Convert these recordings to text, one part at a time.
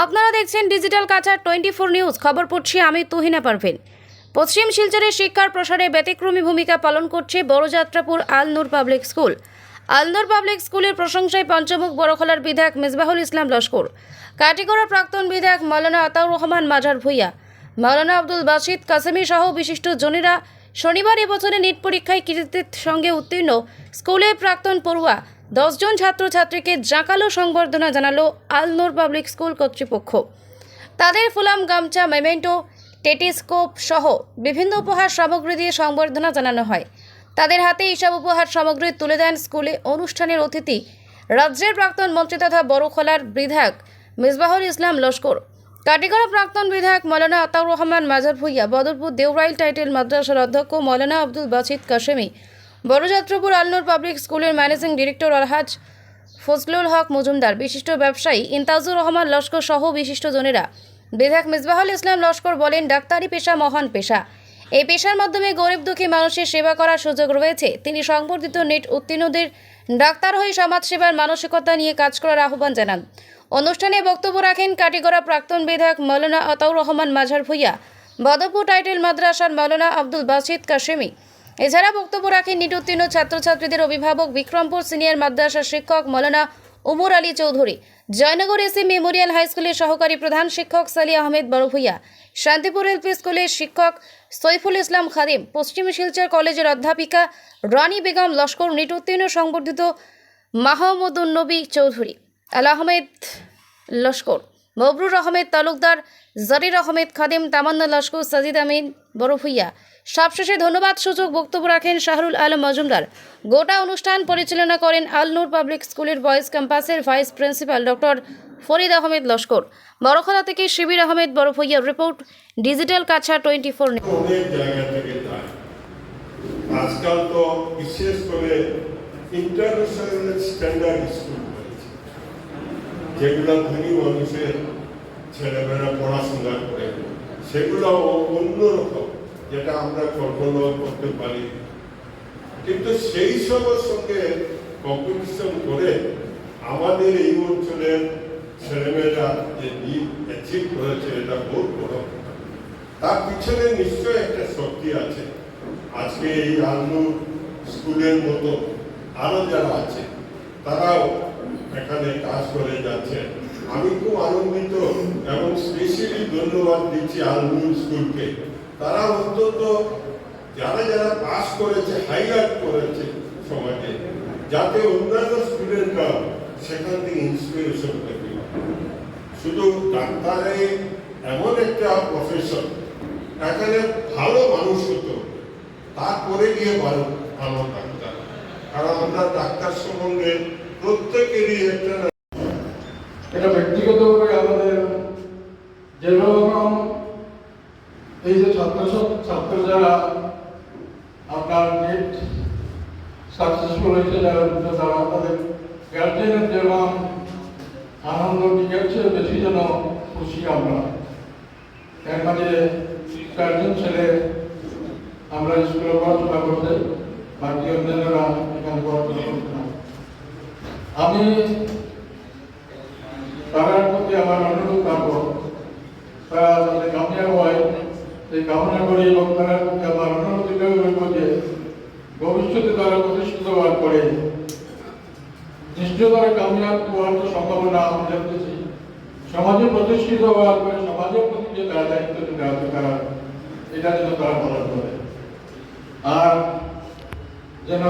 আপনারা দেখছেন digital Cachar twenty four news. খবর পড়ছি আমি তুহিনা পারভিন। পশ্চিম শিলচরের শিক্ষার প্রসারে ব্যতিক্রমী ভূমিকা পালন করছে Barajatrapur Alnoor public school. Alnoor public স্কুলের প্রশংসায় পঞ্চমুখ বড়খলার বিধায়ক মিসবাহুল ইসলাম লস্কর, কাটিগড়া প্রাক্তন বিধায়ক মাওলানা আতাউর রহমান মাজার ভুইয়া, মাওলানা আব্দুল বাসিদ কাসেমি সহ বিশিষ্ট জনেরা শনিবার এবছরে নিট পরীক্ষায় কৃতিত্বের সঙ্গে উত্তীর্ণ স্কুলের প্রাক্তন পড়ুয়া দশজন ছাত্রছাত্রীকে জাঁকালো সংবর্ধনা জানালো আলনোর পাবলিক স্কুল কর্তৃপক্ষ। তাদের ফুলাম গামছা, মেমেন্টো টেটিস্কোপ সহ বিভিন্ন উপহার সামগ্রী দিয়ে সংবর্ধনা জানানো হয়। তাদের হাতে এইসব উপহার সামগ্রী তুলে দেন স্কুলে অনুষ্ঠানের অতিথি রাজ্যের প্রাক্তন মন্ত্রী তথা বড়খলার বিধায়ক মিসবাহুল ইসলাম লস্কর। কাটিগড়া প্রাক্তন বিধায়ক মৌলানা আতাউর রহমান মাজার ভুইয়া, বদরপুর দেউরাইল টাইটেল মাদ্রাসার অধ্যক্ষ মৌলানা আব্দুল বাসিদ কাশেমি বড়যাত্রপুর আলনুর পাবলিক স্কুলের ম্যানেজিং ডিরেক্টর আলহাজ ফজলুল হক মজুমদার, বিশিষ্ট ব্যবসায়ী ইন্তাজুর রহমান লস্কর সহ বিশিষ্ট জনেরা। বিধায়ক মিসবাহুল ইসলাম লস্কর বলেন, ডাক্তারি পেশা মহান পেশা। এই পেশার মাধ্যমে গরিব দুঃখী মানুষের সেবা করার সুযোগ রয়েছে। তিনি সংবর্ধিত নেট উত্তীর্ণদের ডাক্তার হয়ে সমাজসেবার মানসিকতা নিয়ে কাজ করার আহ্বান জানান। অনুষ্ঠানে বক্তব্য রাখেন কাটিগড়া প্রাক্তন বিধায়ক মৌলানা আতাউর রহমান মাঝার ভুইয়া বদরপুর টাইটেল মাদ্রাসার মৌলানা আব্দুল বাসিদ কাশেমি। এছাড়া বক্তব্য রাখেন নিট উত্তীর্ণ ছাত্রছাত্রীদের অভিভাবক বিক্রমপুর সিনিয়র মাদ্রাসার শিক্ষক Maulana Umar Ali Chowdhury, Joynagar AC memorial high school সহকারী প্রধান শিক্ষক সালি আহমেদ বড়ভুইয়া, শান্তিপুর এলপি স্কুলের শিক্ষক সৈফুল ইসলাম খাদিম, পশ্চিম শিলচর কলেজের অধ্যাপিকা রানী বেগম লস্কর, নিট উত্তীর্ণ সংবর্ধিত মাহমুদুন নবী চৌধুরী। আল আহমেদ লস্কর, মবরুর আহমেদ তালুকদার, জরির আহমেদ খাদিম, তামান্না লস্কর, সাজিদ আমিন বড়ভুইয়া। সবশেষে ধন্যবাদ সূচক বক্তব্য রাখেন শাহরুল আলম মজুমদার। গোটা অনুষ্ঠান পরিচালনা করেন আলনুর পাবলিক স্কুলের বয়েজ ক্যাম্পাসের vice principal doctor Farid Ahmed Laskar. Borkhola থেকে Shibir Ahmed বড়ভুইয়ার report, digital Cachar twenty four আজকাল তো বিশেষ করে ইন্টারন্যাশনাল স্ট্যান্ডার্ড স্কুল যেগুলো ধনী মানুষের ছেলেমেয়েরা পড়াশোনা করে, সেগুলো অন্যরকম। যেটা আমরা কল্পনা করতে পারি। কিন্তু সেই সবের সঙ্গে কম্পিটিশন করে আমাদের এই অঞ্চলের ছেলেমেয়েরা যে নিট অ্যাচিভ করেছে, এটা বহুত বড় তার পিছনে নিশ্চয় একটা শক্তি আছে। আজকে এই আলু স্কুলের মতো আরও যারা আছে, তারাও এখানে কাজ করে যাচ্ছে। আমি খুব আনন্দিত এবং স্পেশালি ধন্যবাদ দিচ্ছি আলমুল স্কুলকে। তারা অন্তত যারা যারা পাস করেছে হাইলাইট করেছে সমাজে, যাতে অন্যান্য স্টুডেন্টরা সেখান থেকে ইন্সপিরেশন পারে। শুধু ডাক্তারে এমন একটা প্রফেশন এখানে ভালো মানুষ হতে তারপরে গিয়ে ভালো ভালো ডাক্তার। কারণ আমরা ডাক্তার সম্বন্ধে প্রত্যেকেরই একটা এটা ব্যক্তিগতভাবে আমাদের যেরকম আপনার সাকসেসফুল হয়েছে তারা তাদের গার্জেনের যেরকম আনন্দ টিকের বেশি যেন খুশি আমরা এর মাঝে ছেলে আমরা স্কুলে পড়াশোনা করতে, বাকি অন্যান্যরা এখানে। আমি তারার প্রতি আমার অনুরোধ থাকব তারা হয় সেই কামনা করি এবং অনুরোধ এটাই রইব ভবিষ্যতে তারা প্রতিষ্ঠিত হওয়ার পরে নিশ্চয় তারা কামিয়াব হওয়ার তো সম্ভাবনা আমি দেখতেছি সমাজে প্রতিষ্ঠিত হওয়ার পরে সমাজের প্রতি যে তারা দায়িত্ব দেওয়া আছে তারা এটা যেন তারা পালন করে। আর যেন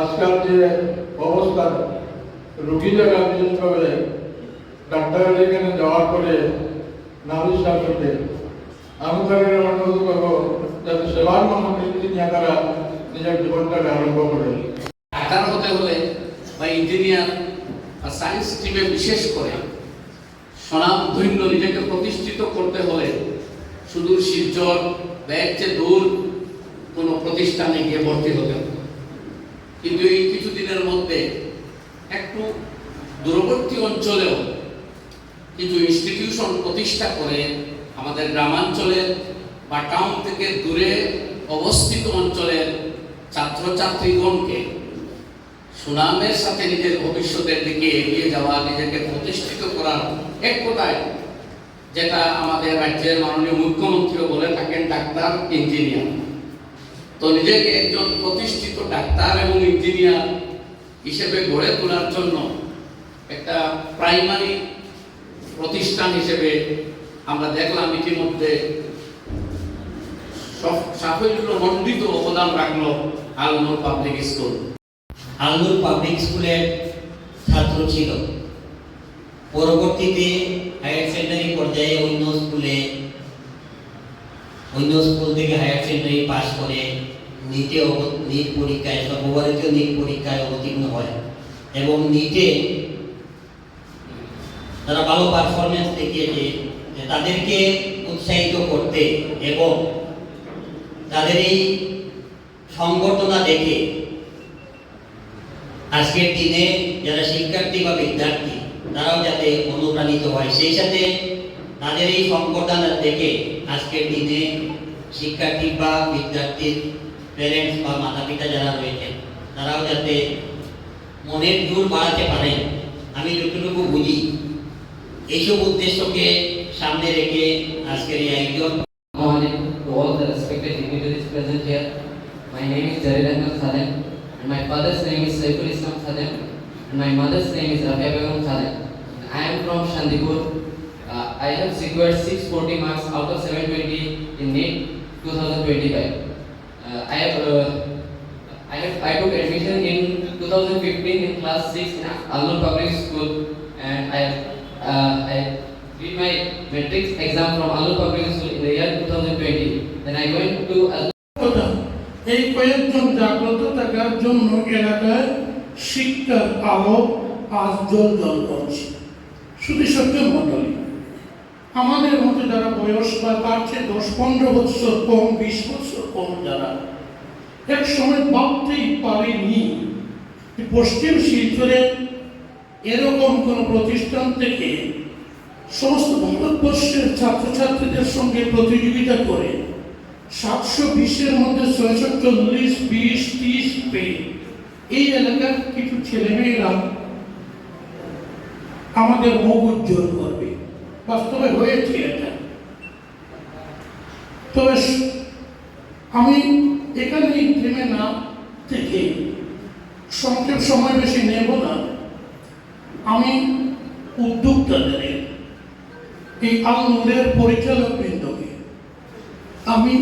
আজকাল যে অবস্থা, রুগী যারা বিশেষভাবে ডাক্তারের এখানে যাওয়ার পরে নারী শাসকে তাদের অনুরোধ করব যাতে সেবার নিয়ে তারা নিজের জীবনটাকে আরম্ভ করে। ডাক্তার হতে হলে বা ইঞ্জিনিয়ার বা সায়েন্স স্ট্রিমে বিশেষ করে স্বনামধন্য নিজেকে প্রতিষ্ঠিত করতে হলে সুদূর শিলচর বা চেয়ে দূর কোনো প্রতিষ্ঠানে গিয়ে ভর্তি হতে হবে। কিন্তু এই কিছুদিনের মধ্যে একটু দূরবর্তী অঞ্চলেও কিছু ইনস্টিটিউশন প্রতিষ্ঠা করে আমাদের গ্রামাঞ্চলের বা টাউন থেকে দূরে অবস্থিত অঞ্চলের ছাত্রছাত্রীগণকে সুনামের সাথে নিজের ভবিষ্যতের দিকে এগিয়ে যাওয়া, নিজেকে প্রতিষ্ঠিত করার এক কথায় যেটা আমাদের রাজ্যের মাননীয় মুখ্যমন্ত্রীও বলে থাকেন, ডাক্তার, ইঞ্জিনিয়ার। তো নিজেকে একজন প্রতিষ্ঠিত ডাক্তার এবং ইঞ্জিনিয়ার হিসেবে গড়ে তোলার জন্য একটা প্রাইমারি প্রতিষ্ঠান হিসেবে আমরা দেখলাম ইতিমধ্যে সাফল্য মণ্ডিত অবদান রাখল Alnoor public school. Alnoor public স্কুলের ছাত্র ছিল। পরবর্তীতে হায়ার সেকেন্ডারি পর্যায়ে অন্য স্কুলে, অন্য স্কুল থেকে হায়ার সেকেন্ডারি পাশ করে নিটে নিট পরীক্ষায়, সর্বভারতীয় নিট পরীক্ষায় অবতীর্ণ হয় এবং নিটে তারা ভালো পারফরমেন্স দেখিয়েছে। যে তাদেরকে উৎসাহিত করতে এবং তাদের এই সংগঠনা দেখে আজকের দিনে যারা শিক্ষার্থী বা বিদ্যার্থী, তারাও যাতে অনুপ্রাণিত হয়। সেই সাথে তাদের এই সংগঠন দেখে আজকের দিনে শিক্ষার্থী বা বিদ্যার্থীর প্যারেন্টস বা মাতা পিতা যারা রয়েছেন তারাও যাতে মনের জোর বাড়াতে পারেন। আমি যতটুকু বুঝি, এইসব উদ্দেশ্যকে সামনে রেখে আজকের এই আয়োজন Good morning to all the respected dignitaries present here. My name is Jarir Ahmed Sadem and my father's name is Saiful Islam Sadem and my mother's name is Rafia Begum Sadem. I am from Shandipur. Uh, I have secured 640 marks out of 720 in NEET 2025. Uh, I have uh, I have I took admission in 2015 in class 6 in Alnur Public School and I uh, I did my matrix exam from Alnur Public School in the year 2020. Then I went to এই কয়েকজন জাগ্রত থাকার জন্য এলাকায় শিক্ষার আলো আজ জল জল করছে। শুধু সত্য মন্ডলী। আমাদের মতো যারা বয়স বা চেয়ে দশ পনেরো বছর কম, বিশ বছর কম যারা, এক সময় ভাবতেই পারেনি পশ্চিম শিলচরে এরকম কোন প্রতিষ্ঠান থেকে সমস্ত ভারতবর্ষের ছাত্রছাত্রীদের সঙ্গে প্রতিযোগিতা করে সাতশো বিশের মধ্যে ছয়শো চল্লিশ, বিশ, ত্রিশ পেয়ে। এই এলাকার কিছু ছেলেমেয়েরা আমাদের মুখ উজ্জ্বল করবে। বাস্তবে হয়েছে এটা। তবে আমি এখানেই থেমে না থেকে সংক্ষেপ সময় বেশি নেব না। আমি উদ্যোক্তাদের এই আলনুরের পরিচালক বৃন্দকে। আমি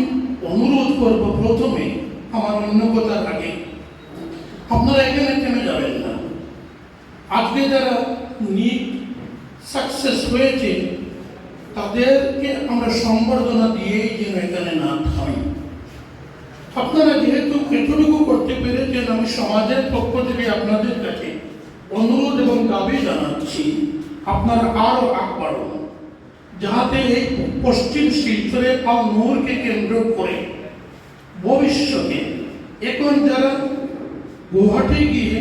অনুরোধ করব প্রথমে আমার অন্য কথার আগে। আপনারা এখানে থেমে যাবেন না? আজকে যারা নিট সাকসেস হয়েছে, তাদেরকে আমরা সম্বর্ধনা দিয়েই যেন এখানে না থামি। আপনারা যেহেতু এতটুকু করতে পেরেছেন, আমি সমাজের পক্ষ থেকে আপনাদের কাছে অনুরোধ এবং দাবি জানাচ্ছি, আপনারা আরও আগ বাড়ুন। যাহাতে এই পশ্চিম শিলচরের আর নূরকে কেন্দ্র করে ভবিষ্যতে এখন যারা গুয়াহাটি গিয়ে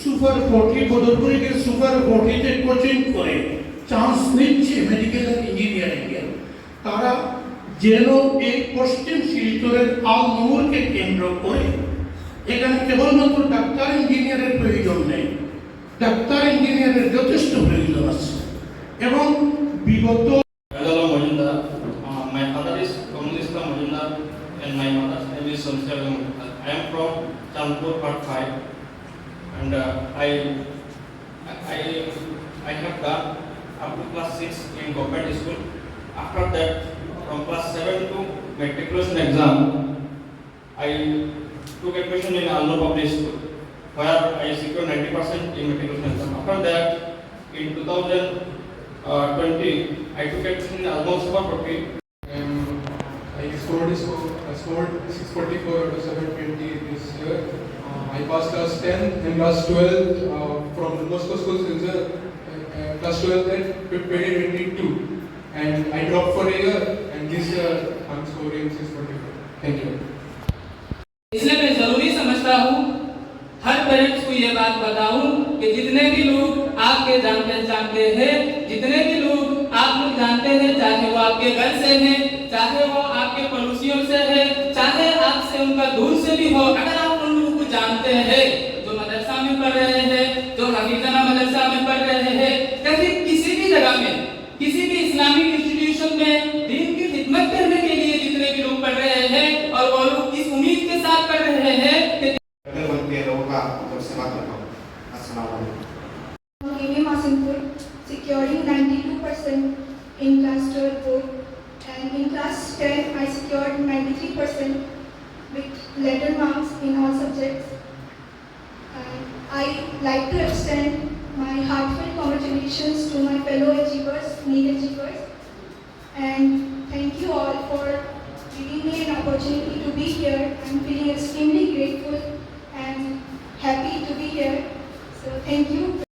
সুপার ফোর্টি বদরপুরে সুপার ফোর্টিতে কোচিং করে চান্স নিচ্ছে মেডিকেল অ্যান্ড ইঞ্জিনিয়ারিং এর তারা যেন এই পশ্চিম শিলচরের আল নূরকে কেন্দ্র করে এখানে কেবলমাত্র ডাক্তার ইঞ্জিনিয়ারের প্রয়োজন নেই ডাক্তার ইঞ্জিনিয়ারের যথেষ্ট প্রয়োজন আছে এবং বিগত Chandpur Part 5 and uh, I, I, I have done up to class 6 in government school. After that, from class 7 to matriculation exam, I took admission in Alno Public School where I secured 90% in matriculation exam. After that, in 2000 uh, 20, I took admission in almost about 40. Um, I scored, sco- scored 644 out of 720 this year. Uh, class 10 and class 12 uh, from the Moscow School Center, uh, uh, class 12 at 2022. And I dropped for a year and this year I'm scoring 644. Thank you. इसलिए मैं ज़रूरी समझता हूँ हर parents को ये बात बताऊँ कि जितने भी लोग आपके जान पहचान के हैं जितने भी लोग आप लोग जानते हैं चाहे वो आपके घर से हैं चाहे वो आपके पड़ोसियों से है चाहे आपसे उनका दूर से भी हो अगर जानते हैं, जो मदरसा में पढ़ रहे हैं, जो हकीकना मदरसा में पढ़ रहे हैं या फिर किसी भी जगह में, किसी भी इस्लामिक इंस्टीट्यूशन में like to extend my heartfelt congratulations to my fellow achievers, NEET achievers. And thank you all for giving me an opportunity to be here. I'm feeling extremely grateful and happy to be here. So thank you.